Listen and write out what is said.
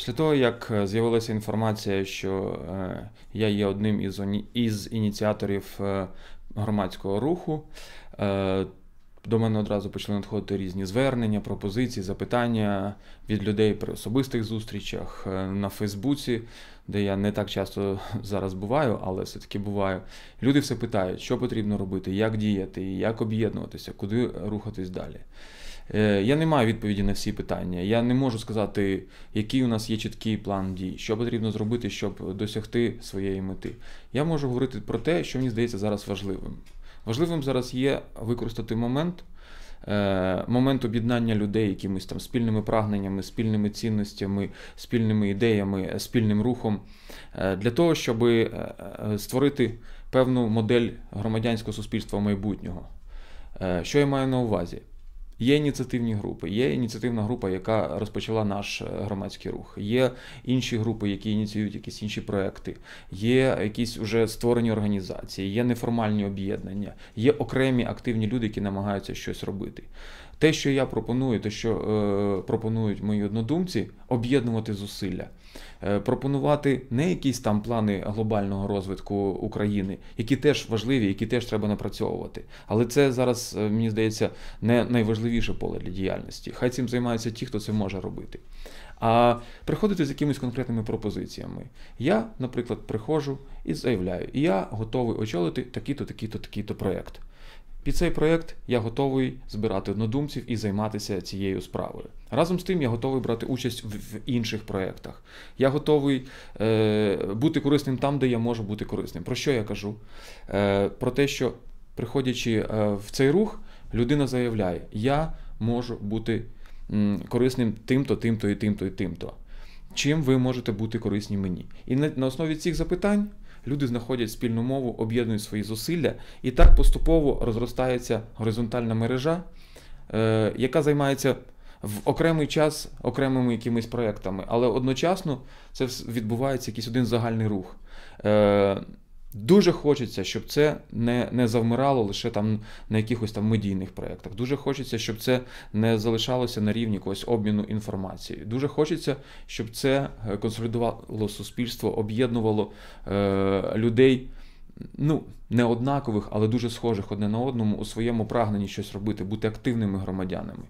Після того, як е, з'явилася інформація, що е, я є одним із із ініціаторів е, громадського руху, до мене одразу почали надходити різні звернення, пропозиції, запитання від людей при особистих зустрічах на Фейсбуці, де я не так часто зараз буваю, але все-таки буваю. Люди все питають, що потрібно робити, як діяти, як об'єднуватися, куди рухатись далі. Е, я не маю відповіді на всі питання. Я не можу сказати, який у нас є чіткий план дій, що потрібно зробити, щоб досягти своєї мети. Я можу говорити про те, що мені здається зараз важливим. Важливим зараз є використати момент. Е, момент об'єднання людей якимись там спільними прагненнями, спільними цінностями, спільними ідеями, спільним рухом е, для того, щоб створити певну модель громадянського суспільства майбутнього. Що я маю на увазі? Є ініціативні групи, є ініціативна група, яка розпочала наш е, громадський рух. Є інші групи, які ініціюють якісь інші проекти, є якісь вже створені організації, є неформальні об'єднання, є окремі активні люди, які намагаються щось робити. Те, що я пропоную, те, що е, пропонують мої однодумці, об'єднувати зусилля. Е, пропонувати не якісь там плани глобального розвитку України, які теж важливі, які теж треба напрацьовувати. Але це зараз, е, мені здається, не найважливіше поле для діяльності. Хай цим займаються ті, хто це може робити. А приходити з якимись конкретними пропозиціями. Я, наприклад, приходжу і заявляю, я готовий очолити такий-то, такий-то, такий-то проєкт. Під цей проєкт я готовий збирати однодумців і займатися цією справою. Разом з тим, я готовий брати участь в інших проєктах. Я готовий е, бути корисним там, де я можу бути корисним. Про що я кажу? Е, Про те, що приходячи е, в цей рух, людина заявляє: Я можу бути корисним тим-то, тим-то і тим-то і тим-то. Чим ви можете бути корисні мені? І на, основі цих запитань люди знаходять спільну мову, об'єднують свої зусилля, і так поступово розростається горизонтальна мережа, е, яка займається в окремий час окремими якимись проектами, але одночасно це відбувається якийсь один загальний рух. Дуже хочеться, щоб це не не завмирало лише там на якихось там медійних проєктах. Дуже хочеться, щоб це не залишалося на рівні якогось обміну інформацією. Дуже хочеться, щоб це е, консолідувало суспільство, об'єднувало е, людей, ну, не однакових, але дуже схожих одне на одному у своєму прагненні щось робити, бути активними громадянами.